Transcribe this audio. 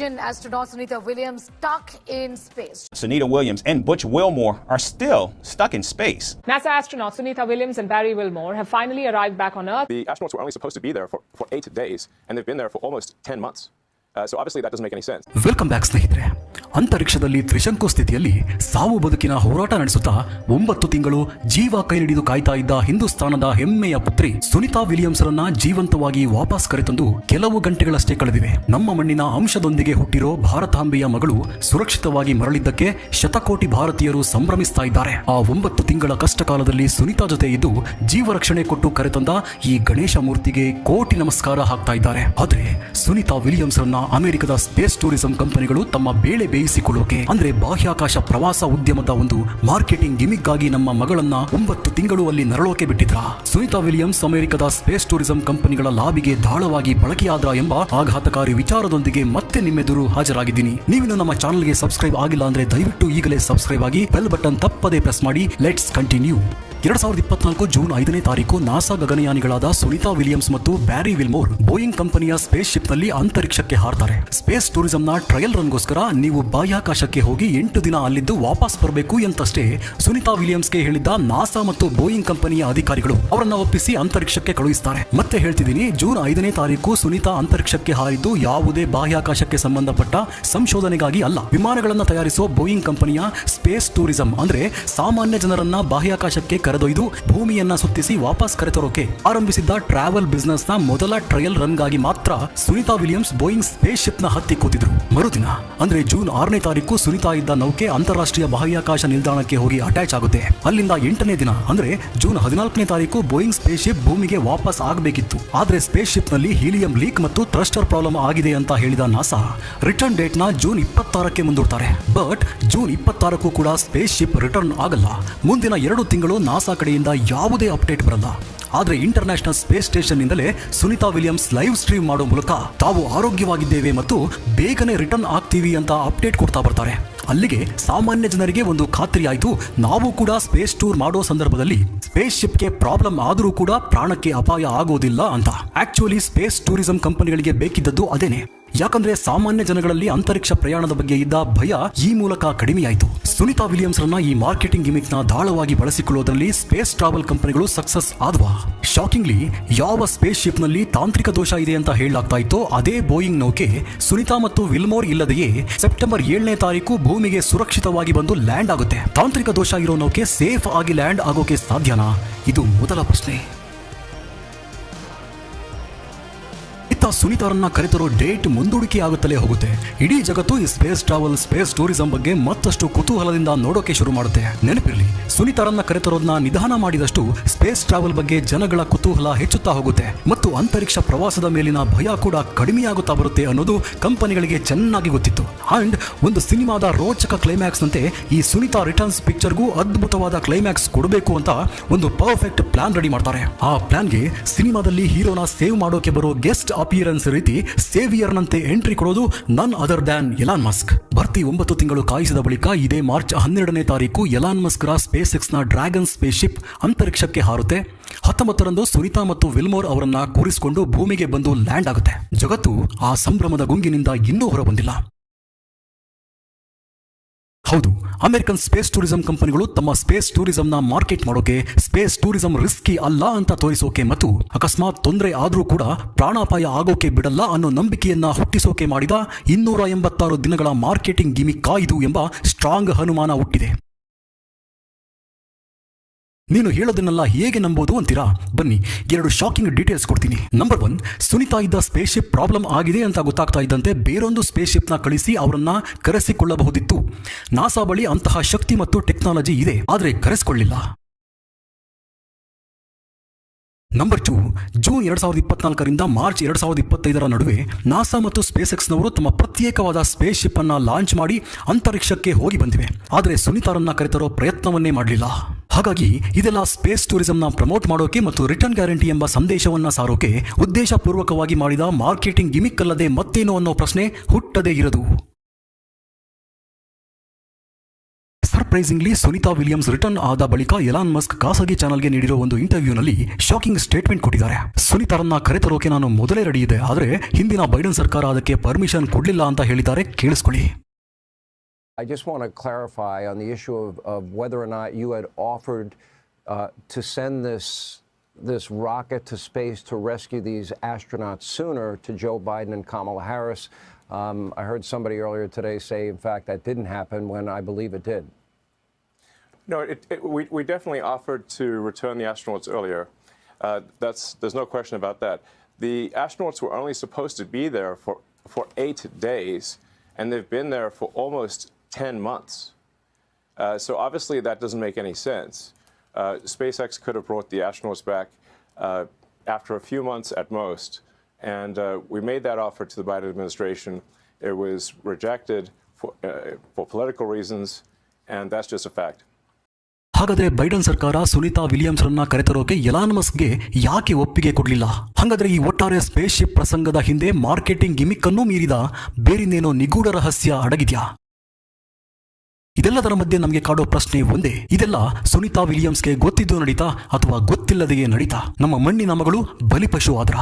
Astronaut Sunita Williams stuck in space. Sunita Williams and Butch Wilmore are still stuck in space. NASA astronauts Sunita Williams and Barry Wilmore have finally arrived back on Earth. The astronauts were only supposed to be there for, for eight days, and they've been there for almost 10 months. Uh, so obviously that doesn't make any sense. Welcome back, Snehidre. ಅಂತರಿಕ್ಷದಲ್ಲಿ Trishanku ಸ್ಥಿತಿಯಲ್ಲಿ ಸಾವು ಬದುಕಿನ ಹೋರಾಟ ನಡೆಸುತ್ತಾ ಒಂಬತ್ತು ತಿಂಗಳು ಜೀವ ಕೈ ಹಿಡಿದು ಕಾಯ್ತಾ ಇದ್ದ ಹಿಂದೂಸ್ತಾನದ ಹೆಮ್ಮೆಯ ಪುತ್ರಿ ಸುನಿತಾ ವಿಲಿಯಮ್ಸ್ರನ್ನ ಜೀವಂತವಾಗಿ ವಾಪಸ್ ಕರೆತಂದು ಕೆಲವು ಗಂಟೆಗಳಷ್ಟೇ ಕಳೆದಿವೆ. ನಮ್ಮ ಮಣ್ಣಿನ ಅಂಶದೊಂದಿಗೆ ಹುಟ್ಟಿರೋ ಭಾರತಾಂಬೆಯ ಮಗಳು ಸುರಕ್ಷಿತವಾಗಿ ಮರಳಿದ್ದಕ್ಕೆ ಶತಕೋಟಿ ಭಾರತೀಯರು ಸಂಭ್ರಮಿಸ್ತಾ ಇದ್ದಾರೆ. ಆ ಒಂಬತ್ತು ತಿಂಗಳ ಕಷ್ಟ ಕಾಲದಲ್ಲಿ ಸುನಿತಾ ಜೊತೆ ಇದ್ದು ಜೀವ ರಕ್ಷಣೆ ಕೊಟ್ಟು ಕರೆತಂದ ಈ ಗಣೇಶ ಮೂರ್ತಿಗೆ ಕೋಟಿ ನಮಸ್ಕಾರ ಹಾಕ್ತಾ ಇದ್ದಾರೆ. ಆದ್ರೆ ಸುನಿತಾ ವಿಲಿಯಮ್ಸ್ ಅಮೆರಿಕದ ಸ್ಪೇಸ್ ಟೂರಿಸಂ ಕಂಪನಿಗಳು ತಮ್ಮ ಬೇಳೆ ಬೇಯಿಸಿಕೊಳ್ಳೋಕೆ ಅಂದ್ರೆ ಬಾಹ್ಯಾಕಾಶ ಪ್ರವಾಸ ಉದ್ಯಮದ ಒಂದು ಮಾರ್ಕೆಟಿಂಗ್ ಗಿಮಿಕ್ ಆಗಿ ನಮ್ಮ ಮಗಳನ್ನ ಒಂಬತ್ತು ತಿಂಗಳು ಅಲ್ಲಿ ನರಳೋಕೆ ಬಿಟ್ಟಿದ್ರ? ಸುನಿತಾ ವಿಲಿಯಮ್ಸ್ ಅಮೆರಿಕದ ಸ್ಪೇಸ್ ಟೂರಿಸಂ ಕಂಪನಿಗಳ ಲಾಬಿಗೆ ದಾಳವಾಗಿ ಬಳಕೆಯಾದ್ರ ಎಂಬ ಆಘಾತಕಾರಿ ವಿಚಾರದೊಂದಿಗೆ ಮತ್ತೆ ನಿಮ್ಮೆದುರು ಹಾಜರಾಗಿದ್ದೀನಿ. ನೀವಿನ ನಮ್ಮ ಚಾನಲ್ಗೆ ಸಬ್ಸ್ಕ್ರೈಬ್ ಆಗಿಲ್ಲ ಅಂದ್ರೆ ದಯವಿಟ್ಟು ಈಗಲೇ ಸಬ್ಸ್ಕ್ರೈಬ್ ಆಗಿ ಬೆಲ್ ಬಟನ್ ತಪ್ಪದೇ ಪ್ರೆಸ್ ಮಾಡಿ. Let's continue. ಎರಡ್ ಸಾವಿರದ ಇಪ್ಪತ್ನಾಲ್ಕು ಜೂನ್ ಐದನೇ ತಾರೀಕು ನಾಸಾ ಗಗನಯಾನಿಗಳಾದ ಸುನಿತಾ ವಿಲಿಯಮ್ಸ್ ಮತ್ತು ಬ್ಯಾರಿ ವಿಲ್ಮೋರ್ ಬೋಯಿಂಗ್ ಕಂಪನಿಯ ಸ್ಪೇಸ್ ಶಿಪ್ನಲ್ಲಿ ಅಂತರಿಕ್ಷಕ್ಕೆ ಹಾರ್ತಾರೆ. ಸ್ಪೇಸ್ ಟೂರಿಸಂನ ಟ್ರಯಲ್ ರನ್ ಗೋಸ್ಕರ ನೀವು ಬಾಹ್ಯಾಕಾಶಕ್ಕೆ ಹೋಗಿ ಎಂಟು ದಿನ ಅಲ್ಲಿದ್ದು ವಾಪಸ್ ಬರಬೇಕು ಎಂತಷ್ಟೇ ಸುನಿತಾ ವಿಲಿಯಮ್ಸ್ಗೆ ಹೇಳಿದ್ದ ನಾಸಾ ಮತ್ತು ಬೋಯಿಂಗ್ ಕಂಪನಿಯ ಅಧಿಕಾರಿಗಳು ಅವರನ್ನ ಒಪ್ಪಿಸಿ ಅಂತರಿಕ್ಷಕ್ಕೆ ಕಳುಹಿಸ್ತಾರೆ. ಮತ್ತೆ ಹೇಳ್ತಿದ್ದೀನಿ, ಜೂನ್ ಐದನೇ ತಾರೀಕು ಸುನಿತಾ ಅಂತರಿಕ್ಷಕ್ಕೆ ಹಾರಿದ್ದು ಯಾವುದೇ ಬಾಹ್ಯಾಕಾಶಕ್ಕೆ ಸಂಬಂಧಪಟ್ಟ ಸಂಶೋಧನೆಗಾಗಿ ಅಲ್ಲ. ವಿಮಾನಗಳನ್ನು ತಯಾರಿಸುವ ಬೋಯಿಂಗ್ ಕಂಪನಿಯ ಸ್ಪೇಸ್ ಟೂರಿಸಂ ಅಂದ್ರೆ ಸಾಮಾನ್ಯ ಜನರನ್ನ ಬಾಹ್ಯಾಕಾಶಕ್ಕೆ ಕರೆದೊಯ್ದು ಭೂಮಿಯನ್ನ ಸುತ್ತಿಸಿ ವಾಪಸ್ ಕರೆತರೋಕೆ ಆರಂಭಿಸಿದ್ದ ಟ್ರಾವೆಲ್ ಬಿಸ್ನೆಸ್ನ ಮೊದಲ ಟ್ರಯಲ್ ರನ್ಗಾಗಿ ಮಾತ್ರ ಸುನಿತಾ ವಿಲಿಯಮ್ಸ್ ಬೋಯಿಂಗ್ ಸ್ಪೇಸ್ ಶಿಪ್ನ ಹತ್ತಿ ಕೂತಿದ್ರು. ಮರುದಿನ, ಅಂದ್ರೆ ಜೂನ್ ಆರನೇ ತಾರೀಕು ಸುನಿತಾ ಇದ್ದ ನೌಕೆ ಅಂತಾರಾಷ್ಟ್ರೀಯ ಬಾಹ್ಯಾಕಾಶ ನಿಲ್ದಾಣಕ್ಕೆ ಹೋಗಿ ಅಟ್ಯಾಚ್ ಆಗುತ್ತೆ. ಅಲ್ಲಿಂದ ಎಂಟನೇ ದಿನ, ಅಂದ್ರೆ ಜೂನ್ ಹದಿನಾಲ್ಕನೇ ತಾರೀಕು ಬೋಯಿಂಗ್ ಸ್ಪೇಸ್ ಶಿಪ್ ಭೂಮಿಗೆ ವಾಪಸ್ ಆಗಬೇಕಿತ್ತು. ಆದ್ರೆ ಸ್ಪೇಸ್ ಶಿಪ್ನಲ್ಲಿ ಹೀಲಿಯಂ ಲೀಕ್ ಮತ್ತು ಥ್ರಸ್ಟರ್ ಪ್ರಾಬ್ಲಮ್ ಆಗಿದೆ ಅಂತ ಹೇಳಿದ ನಾಸಾ ರಿಟರ್ನ್ ಡೇಟ್ನ ಜೂನ್ ಇಪ್ಪತ್ತಾರಕ್ಕೆ ಮುಂದೂಡ್ತಾರೆ. ಬಟ್ ಜೂನ್ ಇಪ್ಪತ್ತಾರಕ್ಕೂ ಕೂಡ ಸ್ಪೇಸ್ ಶಿಪ್ ರಿಟರ್ನ್ ಆಗಲ್ಲ. ಮುಂದಿನ ಎರಡು ತಿಂಗಳು ನಾಸಾ ಕಡೆಯಿಂದ ಯಾವುದೇ ಅಪ್ಡೇಟ್ ಬರಲ್ಲ. ಆದರೆ ಇಂಟರ್ನ್ಯಾಷನಲ್ ಸ್ಪೇಸ್ ಸ್ಟೇಷನ್ನಿಂದಲೇ ಸುನಿತಾ ವಿಲಿಯಮ್ಸ್ ಲೈವ್ ಸ್ಟ್ರೀಮ್ ಮಾಡೋ ಮೂಲಕ ತಾವು ಆರೋಗ್ಯವಾಗಿದ್ದೇವೆ ಮತ್ತು ಬೇಗನೆ ರಿಟರ್ನ್ ಆಗ್ತೀವಿ ಅಂತ ಅಪ್ಡೇಟ್ ಕೊಡ್ತಾ ಬರ್ತಾರೆ. ಅಲ್ಲಿಗೆ ಸಾಮಾನ್ಯ ಜನರಿಗೆ ಒಂದು ಖಾತ್ರಿ ಆಯಿತು ನಾವು ಕೂಡ ಸ್ಪೇಸ್ ಟೂರ್ ಮಾಡೋ ಸಂದರ್ಭದಲ್ಲಿ ಸ್ಪೇಸ್ ಶಿಪ್ಗೆ ಪ್ರಾಬ್ಲಮ್ ಆದರೂ ಕೂಡ ಪ್ರಾಣಕ್ಕೆ ಅಪಾಯ ಆಗೋದಿಲ್ಲ ಅಂತ. ಆಕ್ಚುಲಿ ಸ್ಪೇಸ್ ಟೂರಿಸಂ ಕಂಪನಿಗಳಿಗೆ ಬೇಕಿದ್ದದ್ದು ಅದೇನೆ. ಯಾಕಂದ್ರೆ ಸಾಮಾನ್ಯ ಜನಗಳಲ್ಲಿ ಅಂತರಿಕ್ಷ ಪ್ರಯಾಣದ ಬಗ್ಗೆ ಇದ್ದ ಭಯ ಈ ಮೂಲಕ ಕಡಿಮೆಯಾಯಿತು. ಸುನಿತಾ ವಿಲಿಯಮ್ಸ್ ರನ್ನ ಈ ಮಾರ್ಕೆಟಿಂಗ್ ಗಿಮಿಕ್ನ ದಾಳವಾಗಿ ಬಳಸಿಕೊಳ್ಳುವುದರಲ್ಲಿ ಸ್ಪೇಸ್ ಟ್ರಾವೆಲ್ ಕಂಪನಿಗಳು ಸಕ್ಸಸ್ ಆದ್ವಾ. ಶಾಕಿಂಗ್ಲಿ, ಯಾವ ಸ್ಪೇಸ್ ಶಿಪ್ನಲ್ಲಿ ತಾಂತ್ರಿಕ ದೋಷ ಇದೆ ಅಂತ ಹೇಳಲಾಗ್ತಾ ಇತ್ತು ಅದೇ ಬೋಯಿಂಗ್ ನೌಕೆ ಸುನಿತಾ ಮತ್ತು ವಿಲ್ಮೋರ್ ಇಲ್ಲದೆಯೇ ಸೆಪ್ಟೆಂಬರ್ ಏಳನೇ ತಾರೀಕು ಭೂಮಿಗೆ ಸುರಕ್ಷಿತವಾಗಿ ಬಂದು ಲ್ಯಾಂಡ್ ಆಗುತ್ತೆ. ತಾಂತ್ರಿಕ ದೋಷ ಇರೋ ನೌಕೆ ಸೇಫ್ ಆಗಿ ಲ್ಯಾಂಡ್ ಆಗೋಕೆ ಸಾಧ್ಯನಾ? ಇದು ಮೊದಲ ಪ್ರಶ್ನೆ. ಇತ್ತ ಸುನಿತಾರನ್ನ ಕರೆತರೋ ಡೇಟ್ ಮುಂದೂಡಿಕೆ ಆಗುತ್ತಲೇ ಹೋಗುತ್ತೆ. ಇಡೀ ಜಗತ್ತು ಈ ಸ್ಪೇಸ್ ಟ್ರಾವೆಲ್ ಸ್ಪೇಸ್ ಟೂರಿಸಂ ಬಗ್ಗೆ ಮತ್ತಷ್ಟು ಕುತೂಹಲದಿಂದ ನೋಡೋಕೆ ಶುರು ಮಾಡುತ್ತೆ. ನೆನಪಿರಲಿ, ಸುನಿತಾರನ್ನ ಕರೆತರೋದನ್ನ ನಿಧಾನ ಮಾಡಿದಷ್ಟು ಸ್ಪೇಸ್ ಟ್ರಾವೆಲ್ ಬಗ್ಗೆ ಜನಗಳ ಕುತೂಹಲ ಹೆಚ್ಚುತ್ತಾ ಹೋಗುತ್ತೆ. ಮತ್ತು ಅಂತರಿಕ್ಷ ಪ್ರವಾಸದ ಮೇಲಿನ ಭಯ ಕೂಡ ಕಡಿಮೆಯಾಗುತ್ತಾ ಬರುತ್ತೆ ಅನ್ನೋದು ಕಂಪನಿಗಳಿಗೆ ಚೆನ್ನಾಗಿ ಗೊತ್ತಿತ್ತು. ಅಂಡ್ ಒಂದು ಸಿನಿಮಾದ ರೋಚಕ ಕ್ಲೈಮ್ಯಾಕ್ಸ್ ನಂತೆ ಈ ಸುನಿತಾ ರಿಟರ್ನ್ಸ್ ಪಿಕ್ಚರ್ಗೂ ಅದ್ಭುತವಾದ ಕ್ಲೈಮ್ಯಾಕ್ಸ್ ಕೊಡಬೇಕು ಅಂತ ಒಂದು ಪರ್ಫೆಕ್ಟ್ ಪ್ಲಾನ್ ರೆಡಿ ಮಾಡ್ತಾರೆ. ಆ ಪ್ಲಾನ್ಗೆ ಸಿನಿಮಾದಲ್ಲಿ ಹೀರೋನ ಸೇವ್ ಮಾಡೋಕೆ ಬರೋ ಗೆಸ್ಟ್ ಅಪಿಯರೆನ್ಸ್ ರೀತಿ ಸೇವಿಯರ್ನಂತೆ ಎಂಟ್ರಿ ಕೊಡೋದು ನನ್ ಅದರ್ ದ್ಯಾನ್ ಎಲಾನ್ ಮಸ್ಕ್ ಭರ್ತಿ ಒಂಬತ್ತು ತಿಂಗಳು ಕಾಯಿಸಿದ ಬಳಿಕ ಇದೇ ಮಾರ್ಚ್ ಹನ್ನೆರಡನೇ ತಾರೀಕು ಎಲಾನ್ ಮಸ್ಕ್ರ ಸ್ಪೇಸ್ನ ಡ್ರ್ಯಾಗನ್ ಸ್ಪೇಸ್ ಶಿಪ್ ಅಂತರಿಕ್ಷಕ್ಕೆ ಹಾರುತ್ತೆ. ಹತ್ತೊಂಬತ್ತರಂದು ಸುನಿತಾ ಮತ್ತು ವಿಲ್ಮೋರ್ ಅವರನ್ನ ಕೂರಿಸಿಕೊಂಡು ಭೂಮಿಗೆ ಬಂದು ಲ್ಯಾಂಡ್ ಆಗುತ್ತೆ. ಜಗತ್ತು ಆ ಸಂಭ್ರಮದ ಗುಂಗಿನಿಂದ ಇನ್ನೂ ಹೊರಬಂದಿಲ್ಲ. ಹೌದು ಅಮೆರಿಕನ್ ಸ್ಪೇಸ್ ಟೂರಿಸಂ ಕಂಪನಿಗಳು ತಮ್ಮ ಸ್ಪೇಸ್ ಟೂರಿಸಂನ ಮಾರ್ಕೆಟ್ ಮಾಡೋಕೆ ಸ್ಪೇಸ್ ಟೂರಿಸಂ ರಿಸ್ಕಿ ಅಲ್ಲ ಅಂತ ತೋರಿಸೋಕೆ ಮತ್ತು ಅಕಸ್ಮಾತ್ ತೊಂದರೆ ಆದರೂ ಕೂಡ ಪ್ರಾಣಾಪಾಯ ಆಗೋಕೆ ಬಿಡಲ್ಲ ಅನ್ನೋ ನಂಬಿಕೆಯನ್ನ ಹುಟ್ಟಿಸೋಕೆ ಮಾಡಿದ ಇನ್ನೂರ ಎಂಬತ್ತಾರು ದಿನಗಳ ಮಾರ್ಕೆಟಿಂಗ್ ಗಿಮಿಕ್ ಕಾಯ್ದು ಎಂಬ ಸ್ಟ್ರಾಂಗ್ ಅನುಮಾನ ಹುಟ್ಟಿದೆ. ನೀನು ಹೇಳೋದನ್ನೆಲ್ಲ ಹೇಗೆ ನಂಬೋದು ಅಂತೀರಾ? ಬನ್ನಿ, ಎರಡು ಶಾಕಿಂಗ್ ಡೀಟೇಲ್ಸ್ ಕೊಡ್ತೀನಿ. ನಂಬರ್ ಒನ್ ಸುನಿತಾ ಇದ್ದ ಸ್ಪೇಸ್ ಶಿಪ್ ಪ್ರಾಬ್ಲಮ್ ಆಗಿದೆ ಅಂತ ಗೊತ್ತಾಗ್ತಾ ಇದ್ದಂತೆ ಬೇರೊಂದು ಸ್ಪೇಸ್ ಶಿಪ್ನ ಕಳಿಸಿ ಅವರನ್ನ ಕರೆಸಿಕೊಳ್ಳಬಹುದಿತ್ತು. ನಾಸಾ ಬಳಿ ಅಂತಹ ಶಕ್ತಿ ಮತ್ತು ಟೆಕ್ನಾಲಜಿ ಇದೆ, ಆದರೆ ಕರೆಸಿಕೊಳ್ಳಿಲ್ಲ. ನಂಬರ್ ಟು ಜೂನ್ ಎರಡು ಸಾವಿರದ ಇಪ್ಪತ್ನಾಲ್ಕರಿಂದ ಮಾರ್ಚ್ ಎರಡು ಸಾವಿರದ ಇಪ್ಪತ್ತೈದರ ನಡುವೆ ನಾಸಾ ಮತ್ತು ಸ್ಪೇಸ್ ಎಕ್ಸ್ನವರು ತಮ್ಮ ಪ್ರತ್ಯೇಕವಾದ ಸ್ಪೇಸ್ ಶಿಪ್ ಅನ್ನ ಲಾಂಚ್ ಮಾಡಿ ಅಂತರಿಕ್ಷಕ್ಕೆ ಹೋಗಿ ಬಂದಿವೆ. ಆದರೆ ಸುನಿತಾರನ್ನ ಕರೆತರೋ ಪ್ರಯತ್ನವನ್ನೇ ಮಾಡಲಿಲ್ಲ. ಹಾಗಾಗಿ ಇದೆಲ್ಲ ಸ್ಪೇಸ್ ಟೂರಿಸಂನ ಪ್ರಮೋಟ್ ಮಾಡೋಕೆ ಮತ್ತು ರಿಟರ್ನ್ ಗ್ಯಾರಂಟಿ ಎಂಬ ಸಂದೇಶವನ್ನು ಸಾರೋಕೆ ಉದ್ದೇಶಪೂರ್ವಕವಾಗಿ ಮಾಡಿದ ಮಾರ್ಕೆಟಿಂಗ್ ಗಿಮಿಕ್ ಅಲ್ಲದೆ ಮತ್ತೇನು ಅನ್ನೋ ಪ್ರಶ್ನೆ ಹುಟ್ಟದೇ ಇರದು. ಸರ್ಪ್ರೈಸಿಂಗ್ಲಿ ಸುನಿತಾ ವಿಲಿಯಮ್ಸ್ ರಿಟರ್ನ್ ಆದ ಬಳಿಕ ಎಲಾನ್ ಮಸ್ಕ್ ಖಾಸಗಿ ಚಾನಲ್ಗೆ ನೀಡಿರೋ ಒಂದು ಇಂಟರ್ವ್ಯೂನಲ್ಲಿ ಶಾಕಿಂಗ್ ಸ್ಟೇಟ್ಮೆಂಟ್ ಕೊಟ್ಟಿದ್ದಾರೆ. ಸುನಿತಾರನ್ನ ಕರೆತರೋಕೆ ನಾನು ಮೊದಲೇ ರೆಡಿ ಇದೆ ಆದರೆ ಹಿಂದಿನ ಬೈಡನ್ ಸರ್ಕಾರ ಅದಕ್ಕೆ ಪರ್ಮಿಷನ್ ಕೊಡಲಿಲ್ಲ ಅಂತ ಹೇಳಿದ್ದಾರೆ, ಕೇಳಿಸ್ಕೊಳ್ಳಿ. I just want to clarify on the issue of, of whether or not you had offered uh, to send this this rocket to space to rescue these astronauts sooner to Joe Biden and Kamala Harris. Um, I heard somebody earlier today say, in fact, that didn't happen when I believe it did. No, it, it, we, we definitely offered to return the astronauts earlier. Uh, that's, there's no question about that. The astronauts were only supposed to be there for, for eight days, and they've been there for almost 10 months. Uh, so obviously that doesn't make any sense. Uh, SpaceX could have brought the astronauts back uh, after a few months at most, and uh, we made that offer to the Biden administration. It was rejected for, uh, for political reasons, and that's just a fact. ಹಾಗಾದ್ರೆ Biden ಸರ್ಕಾರ Sunita Williams ರನ್ನ ಕರೆತರೋಕೆ Elon ಮಸ್ಗೆ ಯಾಕೆ ಒಪ್ಪಿಗೆ ಕೊಡಲಿಲ್ಲ ಹಾಗಾದ್ರೆ ಈ ಒಟ್ಟಾರೆ ಸ್ಪೇಸ್ ಶಿಪ್ ಪ್ರಸಂಗದ ಹಿಂದೆ ಮಾರ್ಕೆಟಿಂಗ್ ಗಿಮಿಕ್ ಅನ್ನು ಮೀರಿದ ಬೇರಿನೇನೋ ನಿಗೂಢ ರಹಸ್ಯ ಅಡಗಿದ್ಯಾ ಇದೆಲ್ಲದರ ಮಧ್ಯೆ ನಮಗೆ ಕಾಡೋ ಪ್ರಶ್ನೆ ಒಂದೇ. ಇದೆಲ್ಲ ಸುನಿತಾ ವಿಲಿಯಮ್ಸ್ಗೆ ಗೊತ್ತಿದ್ದು ನಡೀತಾ ಅಥವಾ ಗೊತ್ತಿಲ್ಲದೆಯೇ ನಡೀತಾ? ನಮ್ಮ ಮಣ್ಣಿನ ಮಗಳು ಬಲಿಪಶು ಆದ್ರ